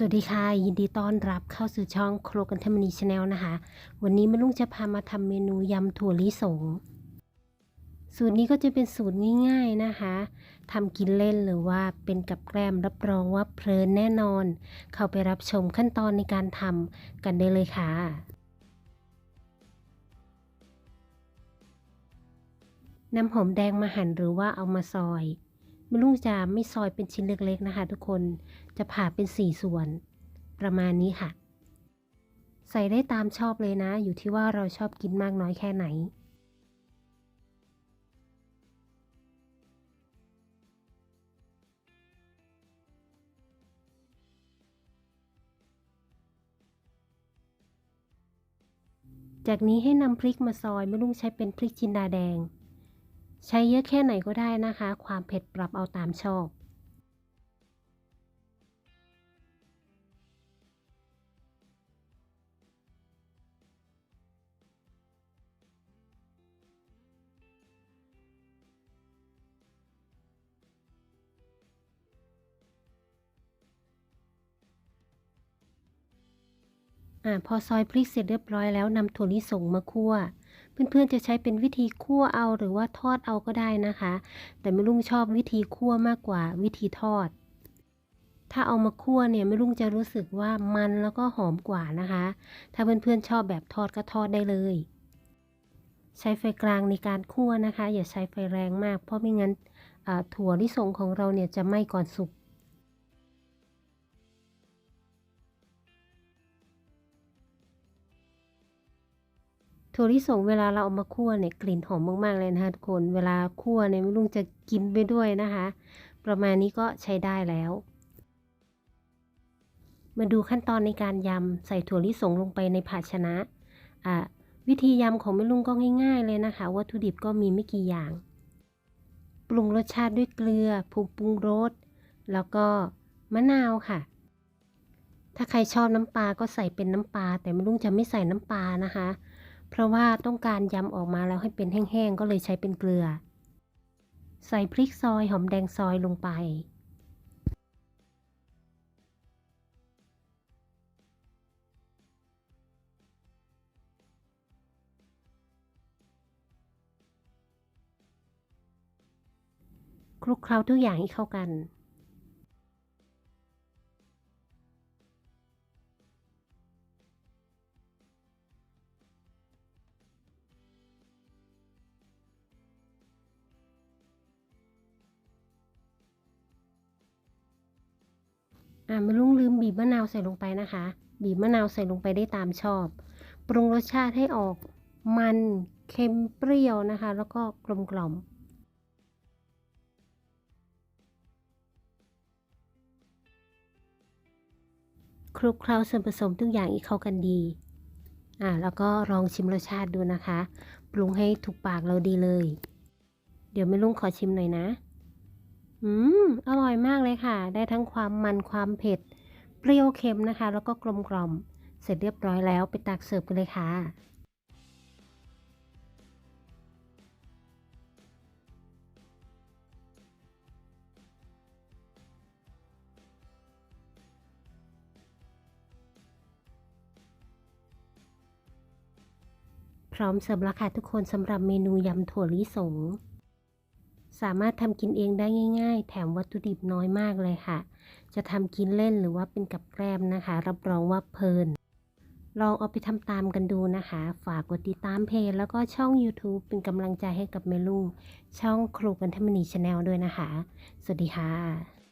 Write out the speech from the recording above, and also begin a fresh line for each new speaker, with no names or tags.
สวัสดีค่ะ ยินดีต้อนรับเข้าสู่ช่องโครกันเทมนีชาแนลนะคะ วันนี้แม่ลุงจะพามาทำเมนูยำถั่วลิสง สูตรนี้ก็จะเป็นสูตรง่าย ๆนะคะทำกินเล่นหรือว่าเป็นกับแกล้มรับรองว่าเพลินแน่นอน เข้าไปรับชมขั้นตอนในการทำกันได้เลยค่ะน้ำหอมแดงมาหั่นหรือว่าเอามาซอย แม่ลุงจะไม่ซอยเป็นชิ้นเล็กๆนะคะ ทุกคนจะผ่าเป็นสี่ส่วน ประมาณนี้ค่ะ ใส่ได้ตามชอบเลยนะ อยู่ที่ว่าเราชอบกินมากน้อยแค่ไหนจากนี้ให้นำพริกมาซอยไม่ลุงใช้เป็นพริกจินดาแดง ใช้เยอะแค่ไหนก็ได้นะคะ ความเผ็ดปรับเอาตามชอบอ่าพอซอยพริกเสร็จเรียบร้อยแล้วนำถั่วลิสงมาคั่ว เพื่อนๆจะใช้เป็นวิธีคั่วเอาหรือว่าทอดเอาก็ได้นะคะ แต่ไม่ลุงชอบวิธีคั่วมากกว่าวิธีทอด ถ้าเอามาคั่วเนี่ยไม่ลุงจะรู้สึกว่ามันแล้วก็หอมกว่านะคะ ถ้าเพื่อนๆชอบแบบทอดก็ทอดได้เลย ใช้ไฟกลางในการคั่วนะคะ อย่าใช้ไฟแรงมาก เพราะไม่งั้นถั่วลิสงของเราเนี่ยจะไหม้ก่อนสุก ถั่วลิสงเวลาเราเอามาคั่วเนี่ยกลิ่นหอมมากๆเลยนะคะทุกคน เวลาคั่วเนี่ยไม่ลุงจะกินไปด้วยนะคะ ประมาณนี้ก็ใช้ได้แล้ว มาดูขั้นตอนในการยำใส่ถั่วลิสงลงไปในภาชนะอ่าวิธียำของแม่ลุงก็ง่ายๆเลยนะคะ วัตถุดิบก็มีไม่กี่อย่าง ปรุงรสชาติด้วยเกลือผงปรุงรส แล้วก็มะนาวค่ะ ถ้าใครชอบน้ำปลาก็ใส่เป็นน้ำปลาแต่แม่ลุงจะไม่ใส่น้ำปลานะคะ เพราะว่าต้องการยำออกมาแล้วให้เป็นแห้งๆ ก็เลยใช้เป็นเกลือ ใส่พริกซอยหอมแดงซอยลงไป คลุกเคล้าทุกอย่างให้เข้ากัน อ่าไม่ลุงลืมบีบมะนาวใส่ลงไปนะคะ บีบมะนาวใส่ลงไปได้ตามชอบ ปรุงรสชาติให้ออกมันเค็มเปรี้ยวนะคะ แล้วก็กลมกล่อมคลุกเคล้าส่วนผสมทุกอย่างอีกเข้ากันดี อ่าแล้วก็ลองชิมรสชาติดูนะคะ ปรุงให้ถูกปากเราดีเลย เดี๋ยวแม่ลุงขอชิมหน่อยนะ อืม อร่อยมากเลยค่ะ ได้ทั้งความมันความเผ็ด เปรี้ยวเค็มนะคะ แล้วก็กลมกล่อม เสร็จเรียบร้อยแล้วไปตักเสิร์ฟกันเลยค่ะพร้อมเสิร์ฟแล้วค่ะทุกคนสำหรับเมนูยำถั่วลิสง สามารถทำกินเองได้ง่าย ๆ แถมวัตถุดิบน้อยมากเลยค่ะ จะทำกินเล่นหรือว่าเป็นกับแกล้มนะคะ รับรองว่าเพลิน ลองเอาไปทำตามกันดูนะคะ ฝากกดติดตามเพจแล้วก็ช่อง YouTube เป็นกำลังใจให้กับเมลุงช่องครูกันทมณีชาแนลด้วยนะคะ สวัสดีค่ะ